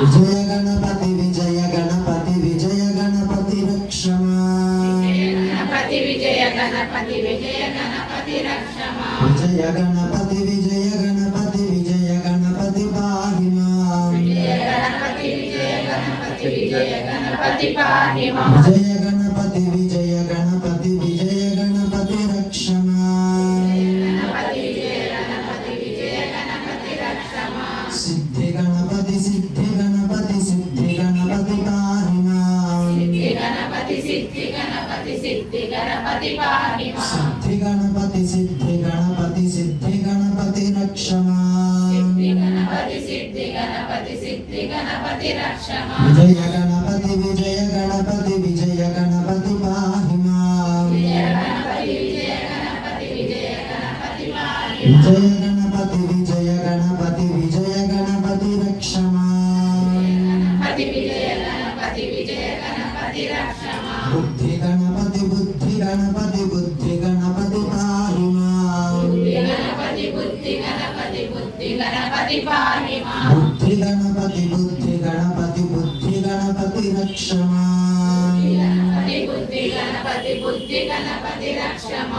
విజయ గణపతి విజయ గణపతి విజయ గణపతి రక్షమా. విజయ గణపతి విజయ గణపతి రక్షమా విజయ గణపతి విజయ గణపతి విజయ గణపతి పాహిమా. విజయ గణపతి విజయ గణపతి విజయ గణపతి పాహి మాం విజయ सिद्धि गणपति सिद्धि गणपति सिद्धि गणपति रक्षमा विजय गणपति विजय गणपति विजय गणपति पाहि मां विजय गणपति विजय गणपति विजय गणपति रक्षमा बुद्धि गणपति బుద్ధి గణపతి బుద్ధి గణపతి బుద్ధి గణపతి బుద్ధి రక్షమా.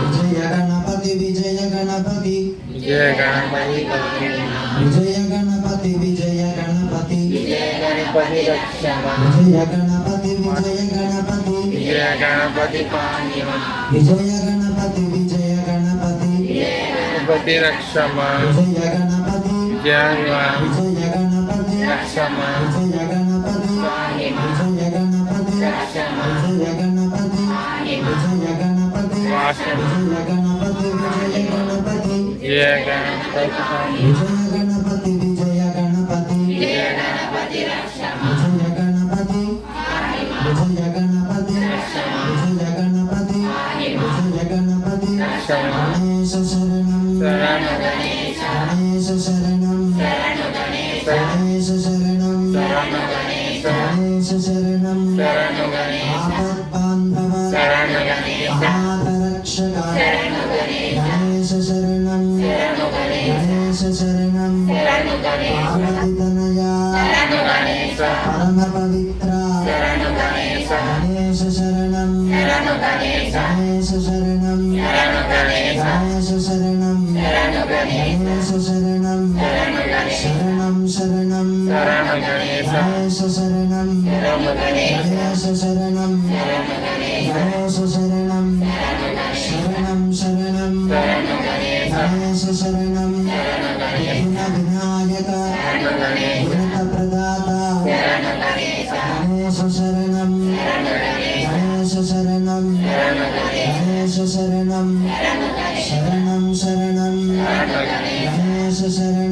విజయ గణపతి విజయ గణపతి. విజయ గణపతి విజయ గణపతి. విజయ గణపతి విజయ గణపతి. విజయ గణపతి విజయ గణపతి. విజయ గణపతి విజయ గణపతి విజయ గణపతి గణపతి రక్షమ. విజయ గణపతి जय जगन्नाथ जय गणपति विजय गणपति जय गणपति विजय गणपति विजय गणपति विजय गणपति गणेश शरण गणेश शरण గణేశ శరణం గణేశ శరణం ఆపద్బాంధవ ఆపరక్షక గణేశ శరణం గణేశ శరణం పవిత్ర గణేశ గణేశ சரணம் சரணம். கணேச சரணம் கணேச சரணம் கணேச சரணம். சரணம் சரணம் கணேச சரணம் விநாயக குண பிரதாதா கணேச சரணம் கணேச சரணம். கணேச சரணம் சரணம் சரணம் கணேச சரணம்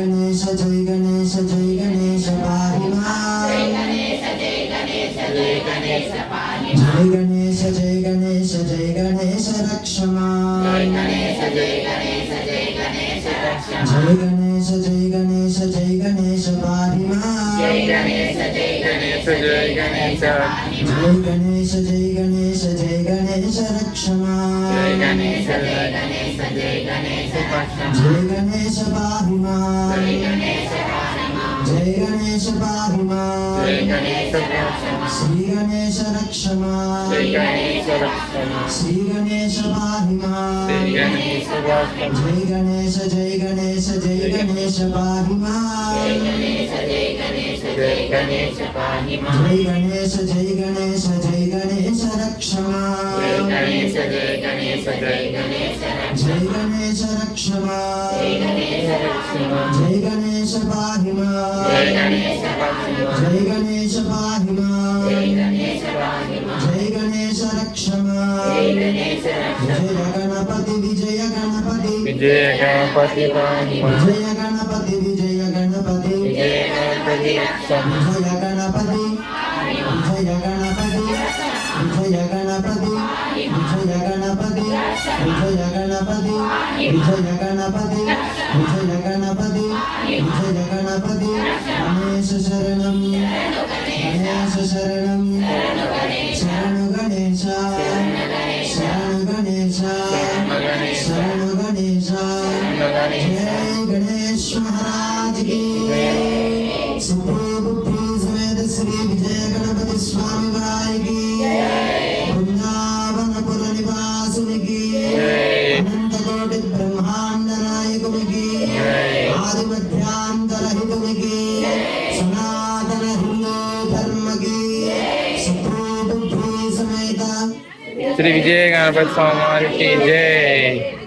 గణేశ శరణం శరణం శరణం గణేశ శరణం జై గణేశ జై గణేశ జై గణేశ పాహిమా. జై గణేశ జై గణేశ జై గణేశ రక్షమా. జై గణేశ జై గణేశ జై గణేశ పాహిమా. జై గణేశ జై గణేశ జై గణేశ जय गणेश जय गणेश जय गणेश रक्षमा जय गणेश जय गणेश जय गणेश बाहुमा श्री गणेश श्री रक्षमा श्री गणेश पाहिमा जय गणेश जय गणेश जय गणेश पाहिमा जय गणेश जय गणेश जय गणेश पाहिमा जय गणेश जय गणेश जय गणेश रक्षमा गणेश जय गणेश పాహిమా జై గణేశ పక్షమ జై గణేశ పాహిమా జై గణేశ రక్షమా. విజయ గణపతి విజయ గణపతి. విజయ గణపతి పాహిమా విజయ గణపతి విజయ గణపతి. విజయ గణపతి. విజయ గణపతి విజయ గణపతి విజయ గణపతి గణేశ శరణం గణేశ శరణం శరణు గణేశ శరణు గణేశ శరణు గణేశ జై సనాతన హిందూ ధర్మకి శత్రు బుద్ధి సమేత. శ్రీ విజయ గణపతి స్వామికి జై.